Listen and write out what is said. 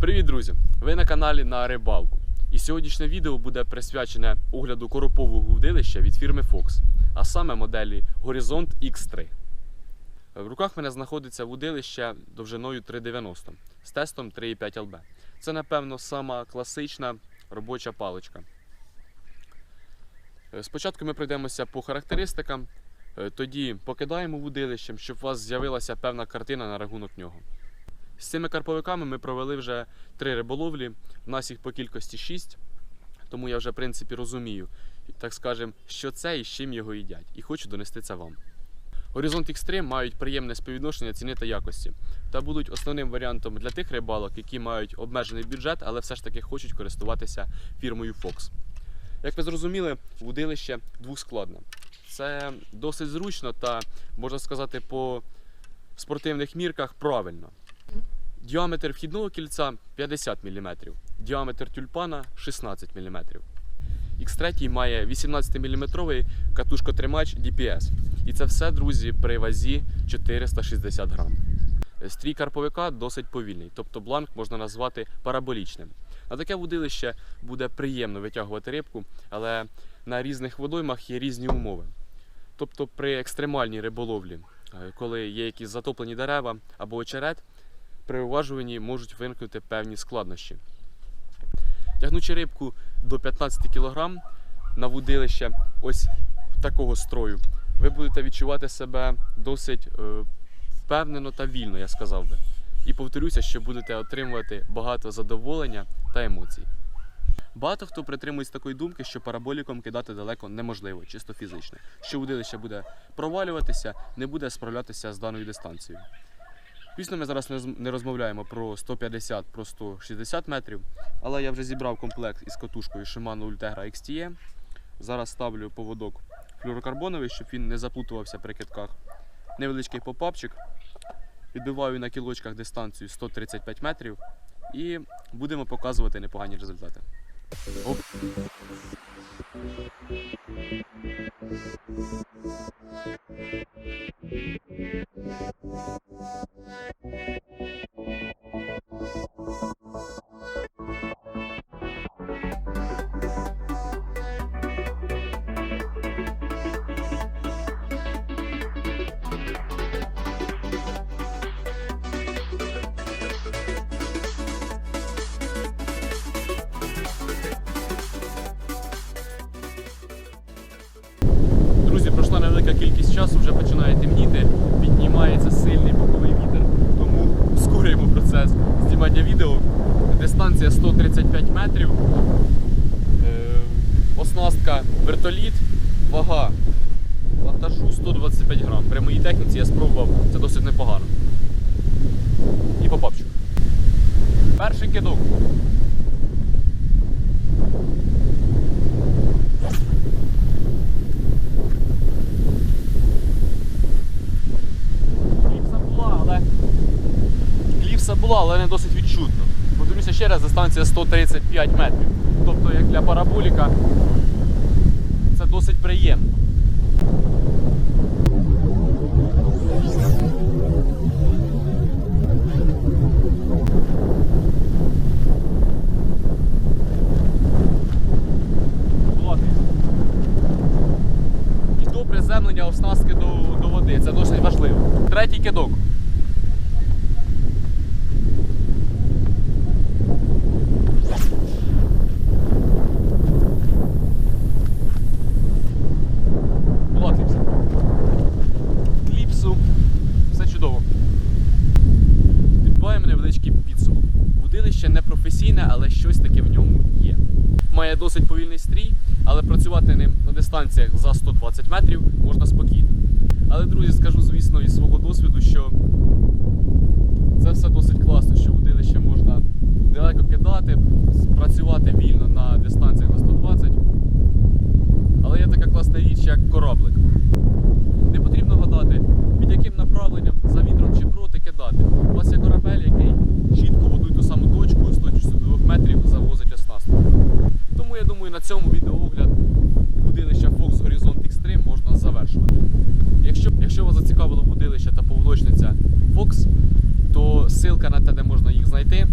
Привіт, друзі! Ви на каналі на рибалку. І сьогоднішнє відео буде присвячене огляду коропового вудилища від фірми Fox, а саме моделі Horizont X3. В руках мене знаходиться вудилище довжиною 3,90 з тестом 3,5 LB. Це, напевно, сама класична робоча паличка. Е, Спочатку ми пройдемося по характеристикам, е, тоді покидаємо вудилищем, щоб у вас з'явилася певна картина на рахунок нього. З цими карповиками ми провели вже три риболовлі. У нас їх по кількості шість, тому я вже в принципі розумію, так скажем, що це і з чим його їдять. І хочу донести це вам. Horizont X3 мають приємне співвідношення ціни та якості та будуть основним варіантом для тих рибалок, які мають обмежений бюджет, але все ж таки хочуть користуватися фірмою Fox. Як ви зрозуміли, вудилище двохскладне. Це досить зручно та, можна сказати, по спортивних мірках правильно. Діаметр вхідного кільця 50 мм, діаметр тюльпана 16 мм. X3 має 18-мм катушкотримач DPS. І це все, друзі, при вазі 460 грам. Стрій карповика досить повільний, тобто бланк можна назвати параболічним. На таке вудилище буде приємно витягувати рибку, але на різних водоймах є різні умови. Тобто при екстремальній риболовлі, е, коли є якісь затоплені дерева або очерет, при уважуванні можуть виникнути певні складнощі. Тягнучи рибку до 15 кг на вудилище ось такого строю, ви будете відчувати себе досить е, впевнено та вільно, я сказав би. І повторюся, що будете отримувати багато задоволення та емоцій. Багато хто притримується такої думки, що параболіком кидати далеко неможливо, чисто фізично, що вудилище буде провалюватися, не буде справлятися з даною дистанцією. Звісно, ми зараз не розмовляємо про 150, про 160 метрів, але я вже зібрав комплект із катушкою Shimano Ultegra XTE. Зараз ставлю поводок флюрокарбоновий, щоб він не заплутувався при китках. Невеличкий попапчик. Відбиваю на кілочках дистанцію 135 метрів і будемо показувати непогані результати. Оп. Пройшла невелика кількість часу, вже починає темніти, піднімається сильний боковий вітер, тому ускорюємо процес знімання відео. Дистанція 135 метрів, е, оснастка вертоліт, вага вантажу 125 грам. При моїй техніці я спробував, це досить непогано. І попапчик. Перший кидок. Кліпса була, але. Кліпса була, але не досить відчутно. Подивлюся ще раз, дистанція 135 метрів. Тобто, як для параболіка, це досить приємно. І приземлення оснастки до, до води. Це досить важливо. Третій кидок. має досить повільний стрій, але працювати ним на дистанціях за 120 метрів можна спокійно. Але, друзі, скажу, звісно, із свого досвіду, що це все досить класно, що водилище можна далеко кидати, працювати вільно на дистанціях на 120. Але є така класна річ, як кораблик. Не потрібно гадати. селище та Поволочниця Фокс, то ссылка на те, де можна їх знайти,